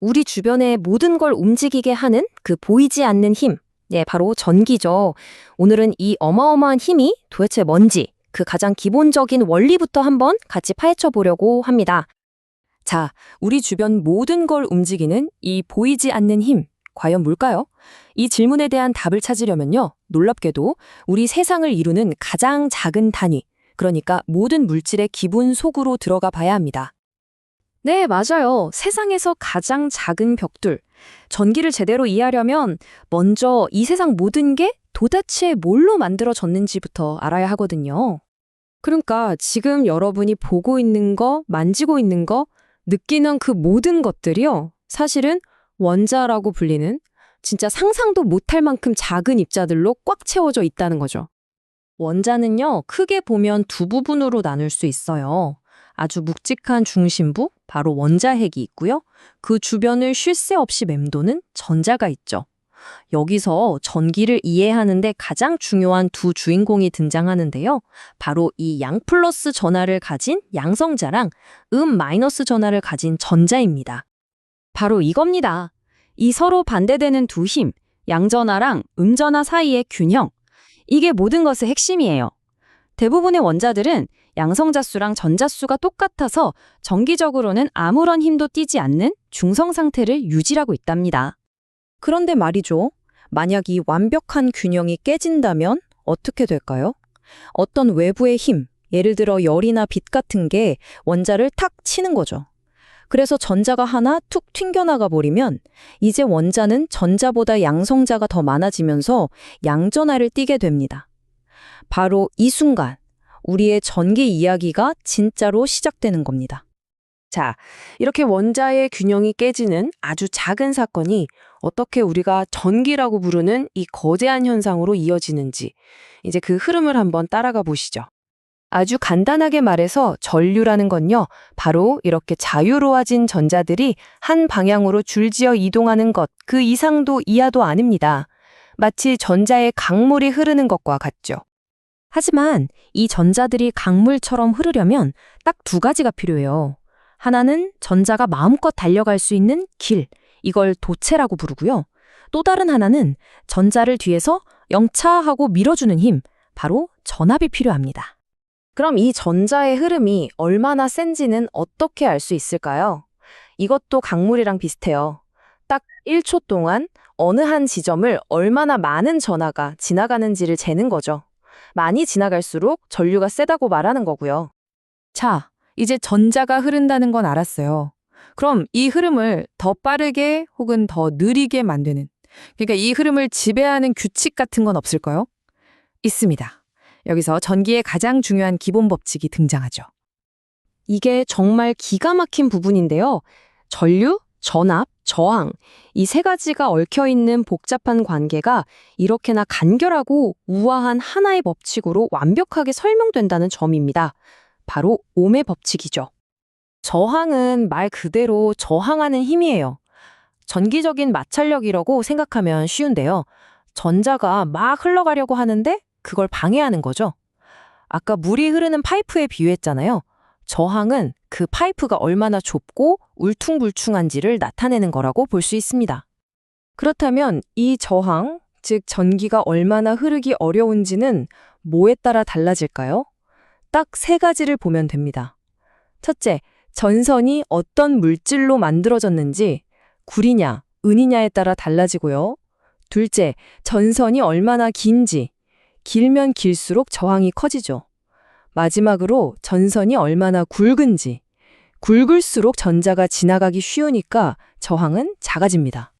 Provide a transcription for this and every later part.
우리 주변의 모든 걸 움직이게 하는 그 보이지 않는 힘. 예, 바로 전기죠. 오늘은 이 어마어마한 힘이 도대체 뭔지 그 가장 기본적인 원리부터 한번 같이 파헤쳐 보려고 합니다. 자, 우리 주변 모든 걸 움직이는 이 보이지 않는 힘, 과연 뭘까요? 이 질문에 대한 답을 찾으려면요, 놀랍게도 우리 세상을 이루는 가장 작은 단위, 그러니까 모든 물질의 기본 속으로 들어가 봐야 합니다. 네, 맞아요. 세상에서 가장 작은 벽돌. 전기를 제대로 이해하려면 먼저 이 세상 모든 게 도대체 뭘로 만들어졌는지부터 알아야 하거든요. 그러니까 지금 여러분이 보고 있는 거, 만지고 있는 거, 느끼는 그 모든 것들이요. 사실은 원자라고 불리는 진짜 상상도 못할 만큼 작은 입자들로 꽉 채워져 있다는 거죠. 원자는요, 크게 보면 두 부분으로 나눌 수 있어요. 아주 묵직한 중심부, 바로 원자핵이 있고요. 그 주변을 쉴 새 없이 맴도는 전자가 있죠. 여기서 전기를 이해하는데 가장 중요한 두 주인공이 등장하는데요. 바로 이 양 플러스 전하를 가진 양성자랑 음 마이너스 전하를 가진 전자입니다. 바로 이겁니다. 이 서로 반대되는 두 힘, 양전하랑 음전하 사이의 균형. 이게 모든 것의 핵심이에요. 대부분의 원자들은 양성자수랑 전자수가 똑같아서 정기적으로는 아무런 힘도 띠지 않는 중성 상태를 유지하고 있답니다. 그런데 말이죠. 만약 이 완벽한 균형이 깨진다면 어떻게 될까요? 어떤 외부의 힘, 예를 들어 열이나 빛 같은 게 원자를 탁 치는 거죠. 그래서 전자가 하나 툭 튕겨나가 버리면 이제 원자는 전자보다 양성자가 더 많아지면서 양전하를 띠게 됩니다. 바로 이 순간 우리의 전기 이야기가 진짜로 시작되는 겁니다. 자, 이렇게 원자의 균형이 깨지는 아주 작은 사건이 어떻게 우리가 전기라고 부르는 이 거대한 현상으로 이어지는지 이제 그 흐름을 한번 따라가 보시죠. 아주 간단하게 말해서 전류라는 건요, 바로 이렇게 자유로워진 전자들이 한 방향으로 줄지어 이동하는 것, 그 이상도 이하도 아닙니다. 마치 전자의 강물이 흐르는 것과 같죠. 하지만 이 전자들이 강물처럼 흐르려면 딱 두 가지가 필요해요. 하나는 전자가 마음껏 달려갈 수 있는 길, 이걸 도체라고 부르고요. 또 다른 하나는 전자를 뒤에서 영차하고 밀어주는 힘, 바로 전압이 필요합니다. 그럼 이 전자의 흐름이 얼마나 센지는 어떻게 알 수 있을까요? 이것도 강물이랑 비슷해요. 딱 1초 동안 어느 한 지점을 얼마나 많은 전하가 지나가는지를 재는 거죠. 많이 지나갈수록 전류가 세다고 말하는 거고요. 자, 이제 전자가 흐른다는 건 알았어요. 그럼 이 흐름을 더 빠르게 혹은 더 느리게 만드는, 그러니까 이 흐름을 지배하는 규칙 같은 건 없을까요? 있습니다. 여기서 전기의 가장 중요한 기본 법칙이 등장하죠. 이게 정말 기가 막힌 부분인데요. 전류, 전압, 저항, 이 세 가지가 얽혀 있는 복잡한 관계가 이렇게나 간결하고 우아한 하나의 법칙으로 완벽하게 설명된다는 점입니다. 바로 옴의 법칙이죠. 저항은 말 그대로 저항하는 힘이에요. 전기적인 마찰력이라고 생각하면 쉬운데요. 전자가 막 흘러가려고 하는데 그걸 방해하는 거죠. 아까 물이 흐르는 파이프에 비유했잖아요. 저항은 그 파이프가 얼마나 좁고 울퉁불퉁한지를 나타내는 거라고 볼 수 있습니다. 그렇다면 이 저항, 즉 전기가 얼마나 흐르기 어려운지는 뭐에 따라 달라질까요? 딱 세 가지를 보면 됩니다. 첫째, 전선이 어떤 물질로 만들어졌는지 구리냐, 은이냐에 따라 달라지고요. 둘째, 전선이 얼마나 긴지 길면 길수록 저항이 커지죠. 마지막으로 전선이 얼마나 굵은지 굵을수록 전자가 지나가기 쉬우니까 저항은 작아집니다.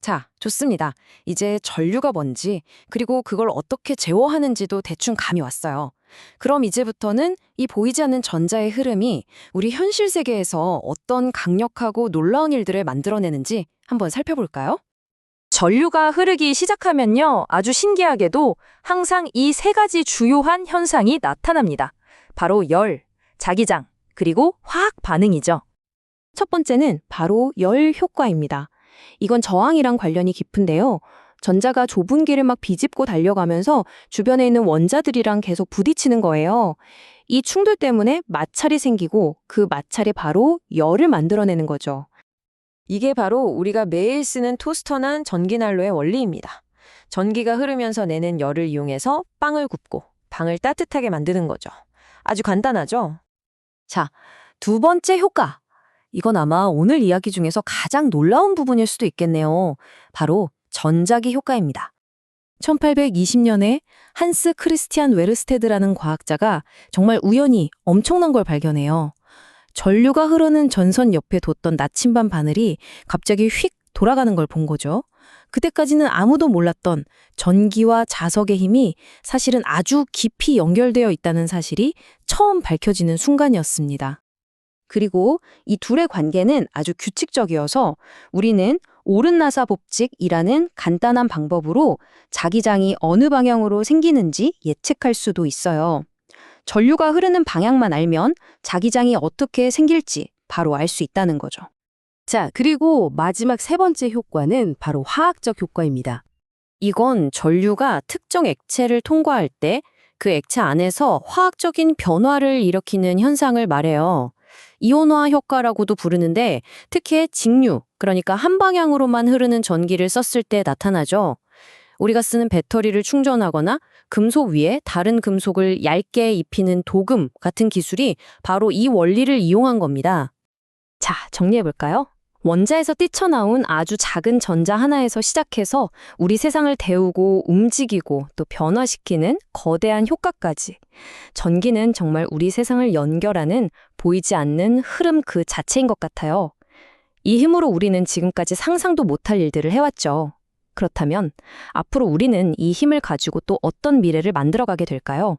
자, 좋습니다. 이제 전류가 뭔지, 그리고 그걸 어떻게 제어하는지도 대충 감이 왔어요. 그럼 이제부터는 이 보이지 않는 전자의 흐름이 우리 현실 세계에서 어떤 강력하고 놀라운 일들을 만들어내는지 한번 살펴볼까요? 전류가 흐르기 시작하면요, 아주 신기하게도 항상 이 세 가지 주요한 현상이 나타납니다. 바로 열, 자기장, 그리고 화학 반응이죠. 첫 번째는 바로 열 효과입니다. 이건 저항이랑 관련이 깊은데요. 전자가 좁은 길을 막 비집고 달려가면서 주변에 있는 원자들이랑 계속 부딪히는 거예요. 이 충돌 때문에 마찰이 생기고 그 마찰이 바로 열을 만들어내는 거죠. 이게 바로 우리가 매일 쓰는 토스터난 전기난로의 원리입니다. 전기가 흐르면서 내는 열을 이용해서 빵을 굽고 방을 따뜻하게 만드는 거죠. 아주 간단하죠? 자, 두 번째 효과. 이건 아마 오늘 이야기 중에서 가장 놀라운 부분일 수도 있겠네요. 바로 전자기 효과입니다. 1820년에 한스 크리스티안 웨르스테드라는 과학자가 정말 우연히 엄청난 걸 발견해요. 전류가 흐르는 전선 옆에 뒀던 나침반 바늘이 갑자기 휙 돌아가는 걸 본 거죠. 그때까지는 아무도 몰랐던 전기와 자석의 힘이 사실은 아주 깊이 연결되어 있다는 사실이 처음 밝혀지는 순간이었습니다. 그리고 이 둘의 관계는 아주 규칙적이어서 우리는 오른나사 법칙이라는 간단한 방법으로 자기장이 어느 방향으로 생기는지 예측할 수도 있어요. 전류가 흐르는 방향만 알면 자기장이 어떻게 생길지 바로 알 수 있다는 거죠. 자, 그리고 마지막 세 번째 효과는 바로 화학적 효과입니다. 이건 전류가 특정 액체를 통과할 때 그 액체 안에서 화학적인 변화를 일으키는 현상을 말해요. 이온화 효과라고도 부르는데 특히 직류, 그러니까 한 방향으로만 흐르는 전기를 썼을 때 나타나죠. 우리가 쓰는 배터리를 충전하거나 금속 위에 다른 금속을 얇게 입히는 도금 같은 기술이 바로 이 원리를 이용한 겁니다. 자, 정리해볼까요? 원자에서 뛰쳐나온 아주 작은 전자 하나에서 시작해서 우리 세상을 데우고 움직이고 또 변화시키는 거대한 효과까지. 전기는 정말 우리 세상을 연결하는 보이지 않는 흐름 그 자체인 것 같아요. 이 힘으로 우리는 지금까지 상상도 못할 일들을 해왔죠. 그렇다면 앞으로 우리는 이 힘을 가지고 또 어떤 미래를 만들어가게 될까요?